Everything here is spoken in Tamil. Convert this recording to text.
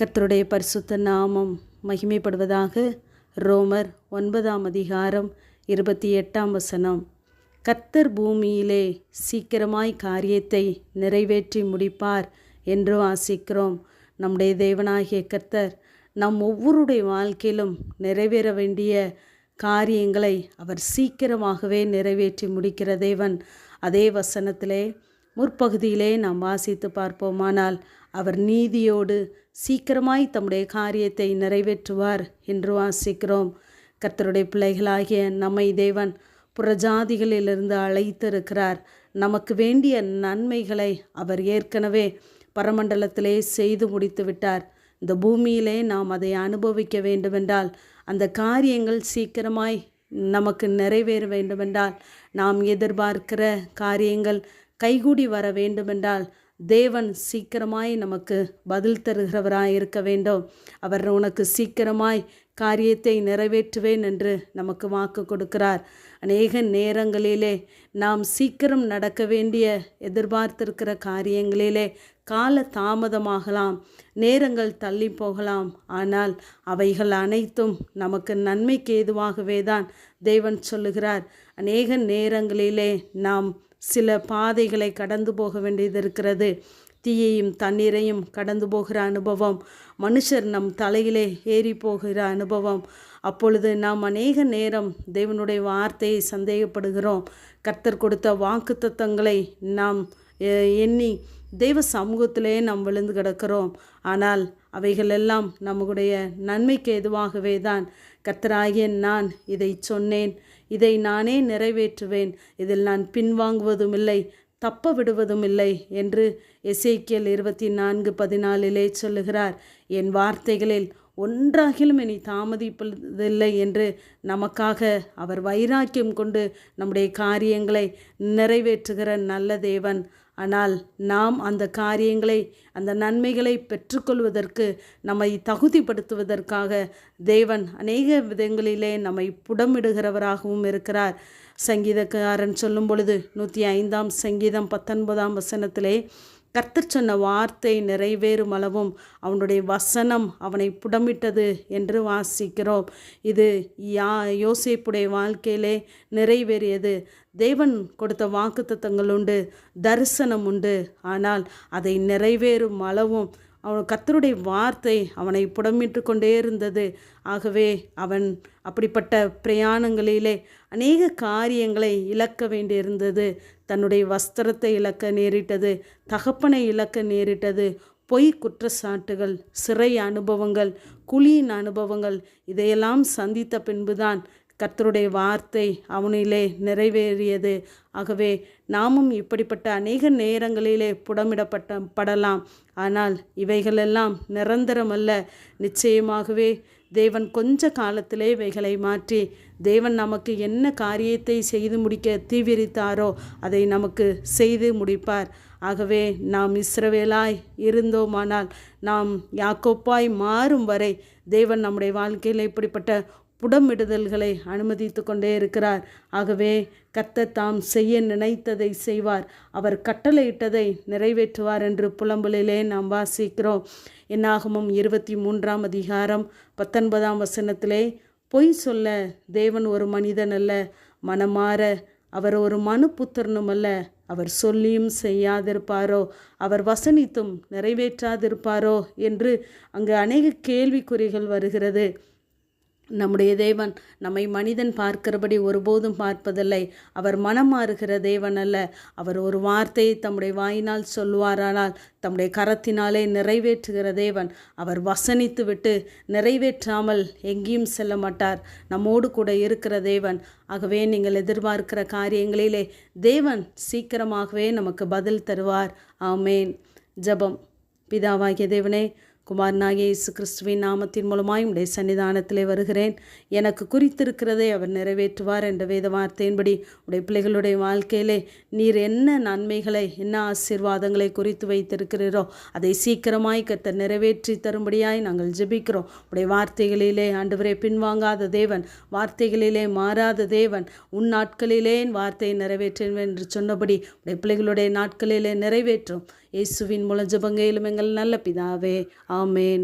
கர்த்தருடைய பரிசுத்த நாமம் மகிமைப்படுவதாக ரோமர் ஒன்பதாம் அதிகாரம் இருபத்தி எட்டாம் வசனம். கர்த்தர் பூமியிலே சீக்கிரமாய் காரியத்தை நிறைவேற்றி முடிப்பார் என்று ஆசிக்கிறோம் நம்முடைய தேவனாகிய கர்த்தர் நம் ஒவ்வொருடைய வாழ்க்கையிலும் நிறைவேற வேண்டிய காரியங்களை அவர் சீக்கிரமாகவே நிறைவேற்றி முடிக்கிற தேவன். அதே வசனத்திலே முற்பகுதியிலே நாம் வாசித்து பார்ப்போமானால் அவர் நீதியோடு சீக்கிரமாய் தம்முடைய காரியத்தை நிறைவேற்றுவார் என்று வாசிக்கிறோம். கர்த்தருடைய பிள்ளைகளாகிய நம்மை தேவன் புறஜாதிகளிலிருந்து அழைத்திருக்கிறார். நமக்கு வேண்டிய நன்மைகளை அவர் ஏற்கனவே பரமண்டலத்திலே செய்து முடித்து விட்டார் இந்த பூமியிலே நாம் அதை அனுபவிக்க வேண்டுமென்றால் அந்த காரியங்கள் சீக்கிரமாய் நமக்கு நிறைவேற வேண்டுமென்றால் நாம் எதிர்பார்க்கிற காரியங்கள் கைகூடி வர வேண்டுமென்றால் தேவன் சீக்கிரமாய் நமக்கு பதில் தருகிறவராய் இருக்க வேண்டும். அவர் உனக்கு சீக்கிரமாய் காரியத்தை நிறைவேற்றுவேன் என்று நமக்கு வாக்கு கொடுக்கிறார். அநேக நேரங்களிலே நாம் சீக்கிரம் நடக்க வேண்டிய எதிர்பார்த்திருக்கிற காரியங்களிலே கால தாமதமாகலாம் நேரங்கள் தள்ளி போகலாம். ஆனால் அவைகள் அனைத்தும் நமக்கு நன்மைக்கு ஏதுவாகவே தான் தேவன் சொல்லுகிறார். அநேக நேரங்களிலே நாம் சில பாதைகளை கடந்து போக வேண்டியது இருக்கிறது. தீயையும் தண்ணீரையும் கடந்து போகிற அனுபவம் மனுஷர் நம் தலையிலே ஏறி போகிற அனுபவம். அப்பொழுது நாம் அநேக நேரம் தேவனுடைய வார்த்தையை சந்தேகப்படுகிறோம். கர்த்தர் கொடுத்த வாக்கு தத்தங்களை நாம் எண்ணி தெய்வ சமூகத்திலே நாம் விழுந்து கிடக்கிறோம். ஆனால் அவைகளெல்லாம் நம்முடைய நன்மைக்கு எதுவாகவே தான் கர்த்தராகிய நான் இதை சொன்னேன். இதை நானே நிறைவேற்றுவேன். இதில் நான் பின்வாங்குவதும் இல்லை தப்ப விடுவதும் இல்லை என்று எசேக்கியல் இருபத்தி நான்கு பதினாலிலே சொல்லுகிறார். என் வார்த்தைகளில் ஒன்றாகிலும் இனி தாமதிப்பதில்லை என்று நமக்காக அவர் வைராக்கியம் கொண்டு நம்முடைய காரியங்களை நிறைவேற்றுகிற நல்ல தேவன் ஆனால் நாம் அந்த காரியங்களை அந்த நன்மைகளை பெற்றுக்கொள்வதற்கு நம்மை தகுதிப்படுத்துவதற்காக தேவன் அநேக விதங்களிலே நம்மை புடமிடுகிறவராகவும் இருக்கிறார். சங்கீதக்காரன் சொல்லும் பொழுது நூற்றி ஐந்தாம் சங்கீதம் பத்தொன்பதாம் வசனத்திலே கர்த்தர் சொன்ன வார்த்தை நிறைவேறும் அளவும் அவனுடைய வசனம் அவனை புடமிட்டது என்று வாசிக்கிறோம். இது யா யோசிப்புடைய வாழ்க்கையிலே நிறைவேறியது. தேவன் கொடுத்த வாக்குத்தத்தங்கள் உண்டு தரிசனம் உண்டு. ஆனால் அதை நிறைவேறும் அளவும் அவன் கத்தருடைய வார்த்தை அவனை புடமிட்டு கொண்டே இருந்தது. ஆகவே அவன் அப்படிப்பட்ட பிரயாணங்களிலே அநேக காரியங்களை இழக்க வேண்டியிருந்தது. தன்னுடைய வஸ்திரத்தை இழக்க நேரிட்டது தகப்பனை இழக்க நேரிட்டது பொய் குற்றச்சாட்டுகள் சிறை அனுபவங்கள் குழியின் அனுபவங்கள் இதையெல்லாம் சந்தித்த பின்புதான் கர்த்தருடைய வார்த்தை அவனிலே நிறைவேறியது. ஆகவே நாமும் இப்படிப்பட்ட அநேக நேரங்களிலே புடமிடப்பட்ட படலாம். ஆனால் இவைகளெல்லாம் நிரந்தரமல்ல. நிச்சயமாகவே தேவன் கொஞ்ச காலத்திலே இவைகளை மாற்றி தேவன் நமக்கு என்ன காரியத்தை செய்து முடிக்க தீவிரித்தாரோ அதை நமக்கு செய்து முடிப்பார். ஆகவே நாம் இஸ்ரவேலாய் இருந்தோமானால் நாம் யாக்கோப்பாய் மாறும் வரை தேவன் நம்முடைய வாழ்க்கையில் இப்படிப்பட்ட புடமிடுதல்களை அனுமதித்து கொண்டே இருக்கிறார். ஆகவே கத்த தாம் செய்ய நினைத்ததை செய்வார். அவர் கட்டளையிட்டதை நிறைவேற்றுவார் என்று புலம்பலிலே நாம் வாசிக்கிறோம். என்னாகமும் இருபத்தி மூன்றாம் அதிகாரம் பத்தொன்பதாம் வசனத்திலே பொய் சொல்ல தேவன் ஒரு மனிதன் அல்ல மனமாற அவர் ஒரு மனு புத்திரனும் அல்ல. அவர் சொல்லியும் செய்யாதிருப்பாரோ அவர் வசனித்தும் நிறைவேற்றாதிருப்பாரோ என்று அங்கு அநேக கேள்விக்குறிகள் வருகிறது. நம்முடைய தேவன் நம்மை மனிதன் பார்க்கிறபடி ஒருபோதும் பார்ப்பதில்லை. அவர் மனம் மாறுகிற தேவன் அல்ல. அவர் ஒரு வார்த்தையை தம்முடைய வாயினால் சொல்லுவாரானால் தம்முடைய கரத்தினாலே நிறைவேற்றுகிற தேவன். அவர் வசனித்து விட்டு நிறைவேற்றாமல் எங்கேயும் செல்ல மாட்டார். நம்மோடு கூட இருக்கிற தேவன். ஆகவே நீங்கள் எதிர்பார்க்கிற காரியங்களிலே தேவன் சீக்கிரமாகவே நமக்கு பதில் தருவார். ஆமேன். ஜபம். பிதாவாகிய தேவனே குமாரனாகிய இயேசு கிறிஸ்துவின் நாமத்தின் மூலமாய் உடைய சன்னிதானத்திலே வருகிறேன். எனக்கு குறித்திருக்கிறதை அவர் நிறைவேற்றுவார் என்ற வேத வார்த்தையின்படி உடைய பிள்ளைகளுடைய வாழ்க்கையிலே நீர் என்ன நன்மைகளை என்ன ஆசீர்வாதங்களை குறித்து வைத்திருக்கிறீரோ அதை சீக்கிரமாய் கத்த நிறைவேற்றி தரும்படியாய் நாங்கள் ஜெபிக்கிறோம். உடைய வார்த்தைகளிலே ஆண்டவரை பின்வாங்காத தேவன் வார்த்தைகளிலே மாறாத தேவன் உன் நாட்களிலே வார்த்தையை நிறைவேற்றுவேன் என்று சொன்னபடி உடைய பிள்ளைகளுடைய நாட்களிலே நிறைவேற்றும். இயேசுவின் மூலம் ஜபங்கையிலும் எங்கள் நல்ல பிதாவே ஆமேன்